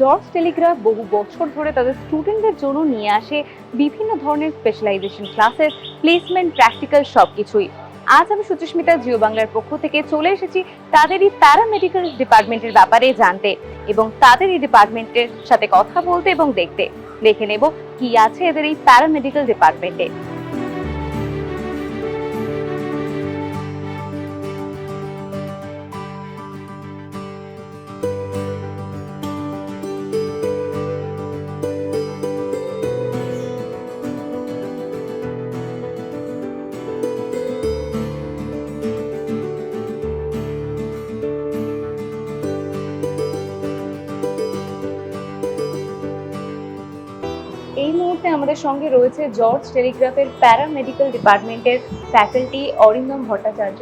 George Telegraph বহু বছর ধরে তাদের স্টুডেন্টদের জন্য নিয়ে আসে বিভিন্ন ধরনের স্পেশালাইজেশন ক্লাসেস প্লেসমেন্ট প্র্যাকটিক্যাল সব কিছুই আজ আমি সুচিস্মিতা, জিও বাংলার পক্ষ থেকে চলে এসেছি তাদেরই প্যারামেডিক্যাল ডিপার্টমেন্টের ব্যাপারে জানতে এবং তাদেরই ডিপার্টমেন্টের সাথে কথা বলতে এবং দেখতে। দেখে নেব কি আছে এদের এই প্যারামেডিক্যাল ডিপার্টমেন্টে এই মুহূর্তে আমাদের সঙ্গে রয়েছে জর্জ টেলিগ্রাফের প্যারামেডিক্যাল ডিপার্টমেন্টের ফ্যাকাল্টি অরিন্দম ভট্টাচার্য।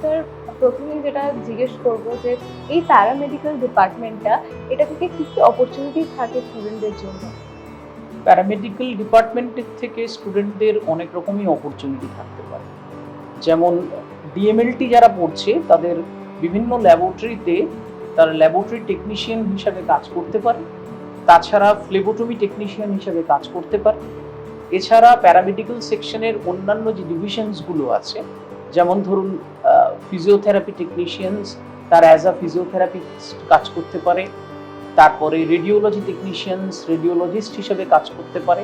স্যার, প্রথমে যেটা জিজ্ঞেস করব যে এই প্যারামেডিক্যাল ডিপার্টমেন্টটা, এটা থেকে কী কী অপরচুনিটি থাকে স্টুডেন্টদের জন্য? প্যারামেডিক্যাল ডিপার্টমেন্টের থেকে স্টুডেন্টদের অনেক রকমই অপরচুনিটি থাকতে পারে। যেমন ডিএমএলটি যারা পড়ছে, তাদের বিভিন্ন ল্যাবরেটরিতে তারা ল্যাবরেটরি টেকনিশিয়ান হিসাবে কাজ করতে পারে। তাছাড়া ফ্লেবোটমি টেকনিশিয়ান হিসাবে কাজ করতে পারে। এছাড়া প্যারামেডিক্যাল সেকশনের অন্যান্য যে ডিভিশনসগুলো আছে, যেমন ধরুন ফিজিওথেরাপি টেকনিশিয়ানস তারা অ্যাজ আ ফিজিওথেরাপিস্ট কাজ করতে পারে। তারপরে রেডিওলজি টেকনিশিয়ানস রেডিওলজিস্ট হিসেবে কাজ করতে পারে।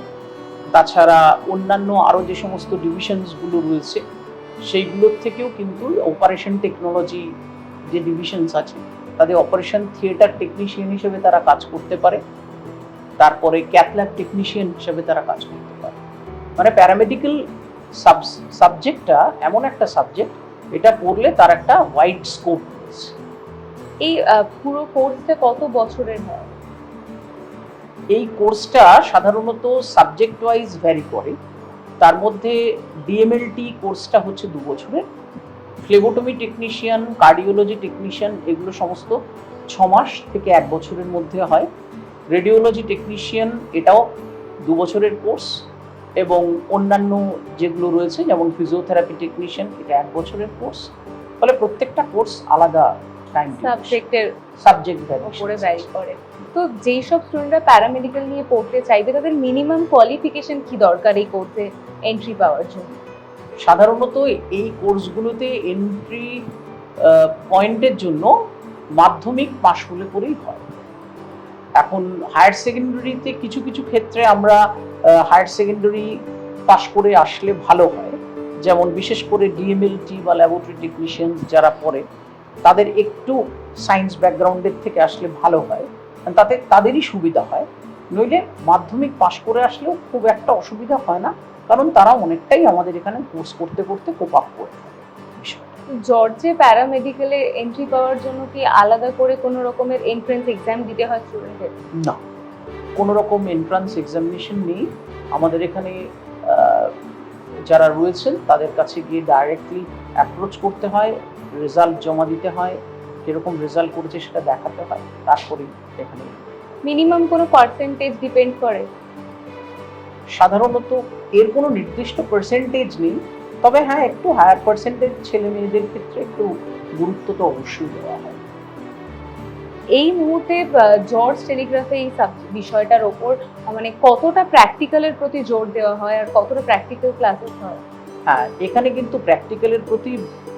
তাছাড়া অন্যান্য আরও যে সমস্ত ডিভিশনসগুলো রয়েছে, সেইগুলোর থেকেও কিন্তু অপারেশন টেকনোলজি যে ডিভিশনস আছে, তাদের অপারেশন থিয়েটার টেকনিশিয়ান হিসেবে তারা কাজ করতে পারে। তারপরে ক্যাথল্যাব টেকনিশিয়ান হিসেবে তারা কাজ করতে পারে। মানে প্যারামেডিক্যাল সাব সাবজেক্টটা এমন একটা সাবজেক্ট এটা পড়লে তার একটা ওয়াইড স্কোপ এই পুরো কোর্সটা কত বছরের হয়? এই কোর্সটা সাধারণত সাবজেক্ট ওয়াইজ ভ্যারি করে। তার মধ্যে ডিএমএলটি কোর্সটা হচ্ছে দু বছরের। ফ্লেবোটমি টেকনিশিয়ান কার্ডিওলজি টেকনিশিয়ান এগুলো সমস্ত ছ মাস থেকে এক বছরের মধ্যে হয়। রেডিওলজি টেকনিশিয়ান এটাও দু বছরের কোর্স এবং অন্যান্য যেগুলো রয়েছে যেমন ফিজিওথেরাপি টেকনিশিয়ান এটা এক বছরের কোর্স ফলে প্রত্যেকটা কোর্স আলাদা টাইম সাবজেক্টের সাবজেক্ট উপরে ভ্যারি করে। তো যেই সব স্টুডেন্টরা প্যারামেডিক্যাল নিয়ে পড়তে চাইবে তাদের মিনিমাম কোয়ালিফিকেশন কি দরকার এই কোর্সে এন্ট্রি পাওয়ার জন্য? সাধারণত এই কোর্সগুলোতে এন্ট্রি পয়েন্টের জন্য মাধ্যমিক পাশ হলে করেই হয়। এখন হায়ার সেকেন্ডারিতে কিছু কিছু ক্ষেত্রে আমরা হায়ার সেকেন্ডারি পাশ করে আসলে ভালো হয়। যেমন বিশেষ করে ডিএমএলটি বা ল্যাবরেটরি টেকনিশিয়ান যারা পড়ে, তাদের একটু সায়েন্স ব্যাকগ্রাউন্ডের থেকে আসলে ভালো হয়। তাতে, তাদেরই সুবিধা হয়। নইলে মাধ্যমিক পাশ করে আসলেও খুব একটা অসুবিধা হয় না, কারণ তারা অনেকটাই আমাদের এখানে কোর্স করতে করতে কোপ আপ করে। জর্জে প্যারামেডিক্যালে এন্ট্রি পাওয়ার জন্য কি আলাদা করে কোনো রকমের এন্ট্রান্স এক্সাম দিতে হয় স্টুডেন্টদের না। কোনো রকম এন্ট্রান্স এক্সামিনেশন নেই। আমাদের এখানে যারা রয়েছেন তাদের কাছে গিয়ে ডাইরেক্টলি অ্যাপ্রোচ করতে হয় রেজাল্ট জমা দিতে হয় কীরকম রেজাল্ট করেছে সেটা দেখাতে হয় তারপরেই এখানে। মিনিমাম কোনো পার্সেন্টেজ ডিপেন্ড করে? সাধারণত এর কোনো নির্দিষ্ট পার্সেন্টেজ নেই। তবে হ্যাঁ একটু হায়ার পার্সেন্টেজ ছেলে মেয়েদের ক্ষেত্রে একটু গুরুত্ব তো অবশ্যই দেওয়া হয়। এই মুহূর্তে জর্জ টেলিগ্রাফে এই বিষয়টার ওপর মানে কতটা প্র্যাকটিক্যালের প্রতি জোর দেওয়া হয় আর কতটা প্র্যাকটিক্যাল ক্লাসেস হয়? হ্যাঁ এখানে কিন্তু প্র্যাকটিক্যালের প্রতি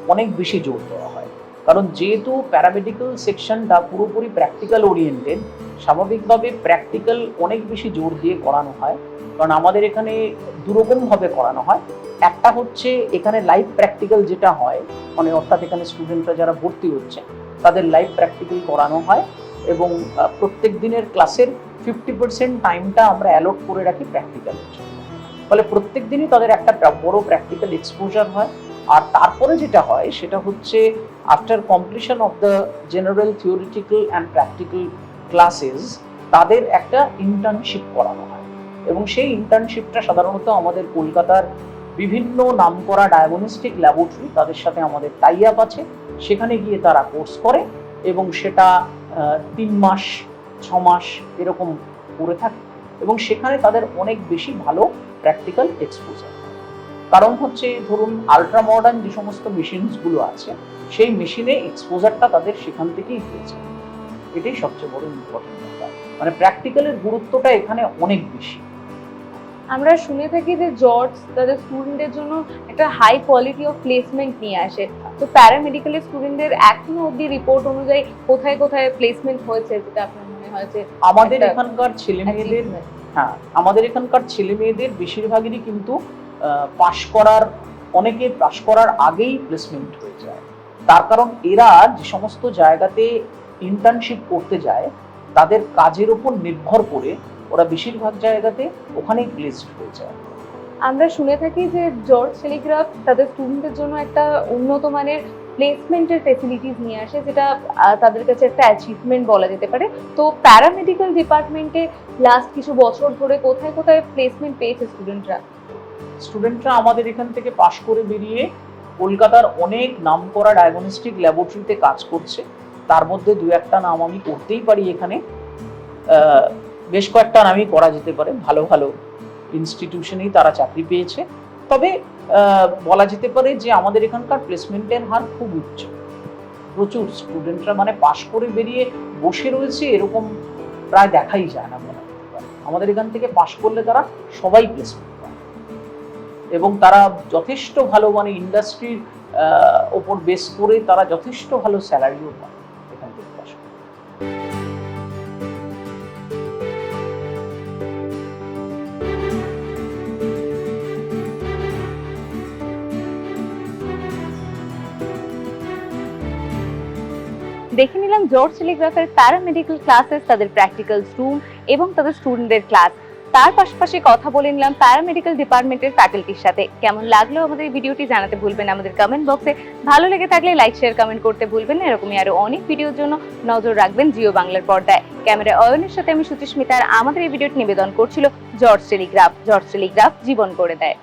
অনেক বেশি জোর দেওয়া হয়। কারণ যেহেতু প্যারামেডিক্যাল সেকশনটা পুরোপুরি প্র্যাকটিক্যাল ওরিয়েন্টেড স্বাভাবিকভাবে প্র্যাকটিক্যাল অনেক বেশি জোর দিয়ে করানো হয়। কারণ আমাদের এখানে দুরকমভাবে করানো হয়। একটা হচ্ছে এখানে লাইভ প্র্যাকটিক্যাল যেটা হয় মানে অর্থাৎ এখানে স্টুডেন্টরা যারা ভর্তি হচ্ছে, তাদের লাইভ প্র্যাকটিক্যাল করানো হয় এবং প্রত্যেক দিনের ক্লাসের ফিফটি পার্সেন্ট টাইমটা আমরা অ্যালোট করে রাখি প্র্যাকটিক্যালের জন্য। ফলে প্রত্যেক দিনই তাদের একটা বড় প্র্যাকটিক্যাল এক্সপোজার হয়। আর তারপরে যেটা হয়, সেটা হচ্ছে after completion of the general theoretical and practical classes তাদের একটা ইন্টার্নশিপ করানো হয়। এবং সেই ইন্টার্নশিপটা সাধারণত আমাদের কলকাতার বিভিন্ন নামকরা ডায়াগনস্টিক ল্যাবরেটরি তাদের সাথে আমাদের টাই আপ আছে। সেখানে গিয়ে তারা কোর্স করে এবং সেটা তিন মাস, ছ মাস এরকম করে থাকে এবং সেখানে তাদের অনেক বেশি ভালো প্র্যাকটিক্যাল এক্সপোজার কারণ হচ্ছে, ধরুন আলট্রা মডার্ন যে সমস্ত মেশিনসগুলো আছে, সেই মেশিনে এক্সপোজারটা তাদের সেখান থেকেই হয়েছে। এটাই সবচেয়ে বড় ইম্পর্টেন্ট ব্যাপার। মানে প্র্যাকটিক্যালের গুরুত্বটা এখানে অনেক বেশি। আমরা শুনে থাকি যে জর্জ তাদের স্টুডেন্টদের জন্য একটা হাই কোয়ালিটি অফ প্লেসমেন্ট নিয়ে আসে। তো প্যারামেডিক্যালের স্টুডেন্টদের এখনও অবধি রিপোর্ট অনুযায়ী কোথায় কোথায় প্লেসমেন্ট হয়েছে যেটা আপনার মনে হয় যে আমাদের এখানকার ছেলে মেয়েদের হ্যাঁ আমাদের এখানকার ছেলে মেয়েদের বেশিরভাগেরই কিন্তু পাশ করার অনেকে পাশ করার আগেই প্লেসমেন্ট হয়ে যায়। তার কারণ এরা যে সমস্ত জায়গাতে ইন্টার্নশিপ করতে যায় তাদের কাজের উপর নির্ভর করে ওরা বেশিরভাগ জায়গাতে ওখানেই প্লেসড হয়ে যায়। আমরা শুনে থাকি যে জর্জ টেলিগ্রাফ তাদের স্টুডেন্টদের জন্য একটা উন্নত মানের প্লেসমেন্টের ফেসিলিটিস নিয়ে আসে যেটা তাদের কাছে একটা অ্যাচিভমেন্ট বলা যেতে পারে। তো প্যারামেডিক্যাল ডিপার্টমেন্টে লাস্ট কিছু বছর ধরে কোথায় কোথায় প্লেসমেন্ট পেয়েছে স্টুডেন্টরা স্টুডেন্টরা আমাদের এখান থেকে পাশ করে বেরিয়ে কলকাতার অনেক নামকরা ডায়াগনস্টিক ল্যাবরেটরিতে কাজ করছে। তার মধ্যে দু একটা নাম আমি করতেই পারি এখানে। বেশ কয়েকটা নামই করা যেতে পারে, ভালো ভালো ইনস্টিটিউশনেই তারা চাকরি পেয়েছে। তবে বলা যেতে পারে যে আমাদের এখানকার প্লেসমেন্টের হার খুব উচ্চ। প্রচুর স্টুডেন্টরা মানে পাশ করে বেরিয়ে বসে রয়েছে, এরকম প্রায় দেখাই যায় না পারে। আমাদের এখান থেকে পাশ করলে তারা সবাই প্লেসমেন্ট পায়। এবং তারা যথেষ্ট ভালো মানে ইন্ডাস্ট্রির ওপর বেস করে তারা যথেষ্ট ভালো স্যালারিও পায়। দেখে নিলাম জর্জ টেলিগ্রাফের প্যারামেডিক্যাল ক্লাসেস তাদের প্র্যাকটিক্যাল রুম এবং তাদের স্টুডেন্টদের ক্লাস তার পাশাপাশি কথা বলে নিলাম প্যারামেডিক্যাল ডিপার্টমেন্টের ফ্যাকাল্টির সাথে। কেমন লাগল আমাদের ভিডিওটি জানাতে ভুলবেন আমাদের কমেন্ট বক্সে ভালো লেগে থাকলে লাইক শেয়ার কমেন্ট করতে ভুলবেন না। এরকমই আরও অনেক ভিডিওর জন্য নজর রাখবেন জিও বাংলার পর্দায়। ক্যামেরা অয়নের সাথে আমি সুচিস্মিতার আমাদের এই ভিডিওটি নিবেদন করছিল জর্জ টেলিগ্রাফ। জর্জ টেলিগ্রাফ জীবন করে দেয়।